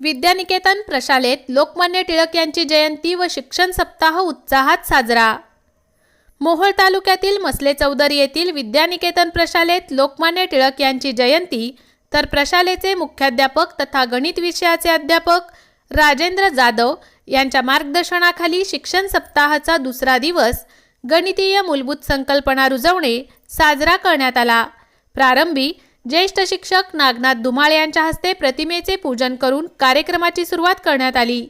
विद्यानिकेतन प्रशालेत लोकमान्य टिळक यांची जयंती व शिक्षण सप्ताह उत्साहात साजरा. मोहोळ तालुक्यातील मसले चौधरी येथील विद्यानिकेतन प्रशालेत लोकमान्य टिळक यांची जयंती तर प्रशालेचे मुख्याध्यापक तथा गणित विषयाचे अध्यापक राजेंद्र जाधव यांच्या मार्गदर्शनाखाली शिक्षण सप्ताहाचा दुसरा दिवस गणितीय मूलभूत संकल्पना रुजवणे साजरा करण्यात आला. प्रारंभी ज्येष्ठ शिक्षक नागनाथ धुमाळ यांच्या हस्ते प्रतिमेचे पूजन करून कार्यक्रमाची सुरुवात करण्यात आली.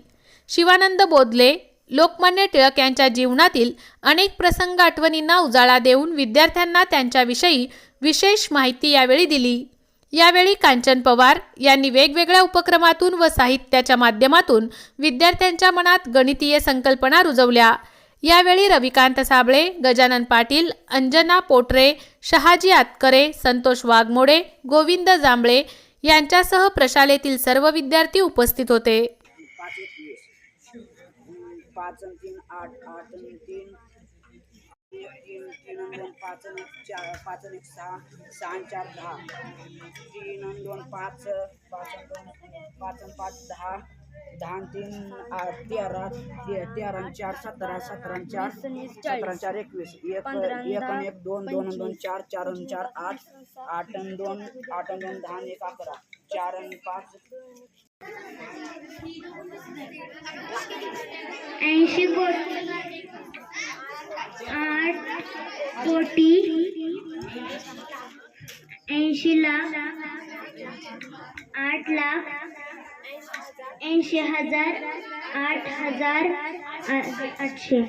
शिवानंद बोधले लोकमान्य टिळक यांच्या जीवनातील अनेक प्रसंग आठवणींना उजाळा देऊन विद्यार्थ्यांना त्यांच्याविषयी विशेष माहिती यावेळी दिली. यावेळी कांचन पवार यांनी वेगवेगळ्या उपक्रमातून व साहित्याच्या माध्यमातून विद्यार्थ्यांच्या मनात गणितीय संकल्पना रुजवल्या. यावेळी रविकांत साबळे गजानन पाटील अंजना पोटरे शहाजी आतकरे संतोष वाघमोडे गोविंद जांभळे यांच्यासह प्रशालेतील सर्व विद्यार्थी उपस्थित होते. पाच तीन आठ आठ तीन तीन तीन दोन पाच चार पाच एक सहा सहा चार दहा. तीन दोन पाच पाच दोन पाच पाच दहा. दहा आणि तीन आठ तेरा ते- तेरा आणि चार सतरा सतरा आणि चार सतरा आणि चार एकवीस एक एक आणि एक दोन दोन आणि दोन चार चार आणि चार आठ आठ आणि दोन आठ आणि दोन दहा आणि एक अकरा चार आणि पाच. ऐंशी कोटी आठ कोटी ऐंशी लाख आठ लाख ऐंशी हजार आठ हजार आठशे.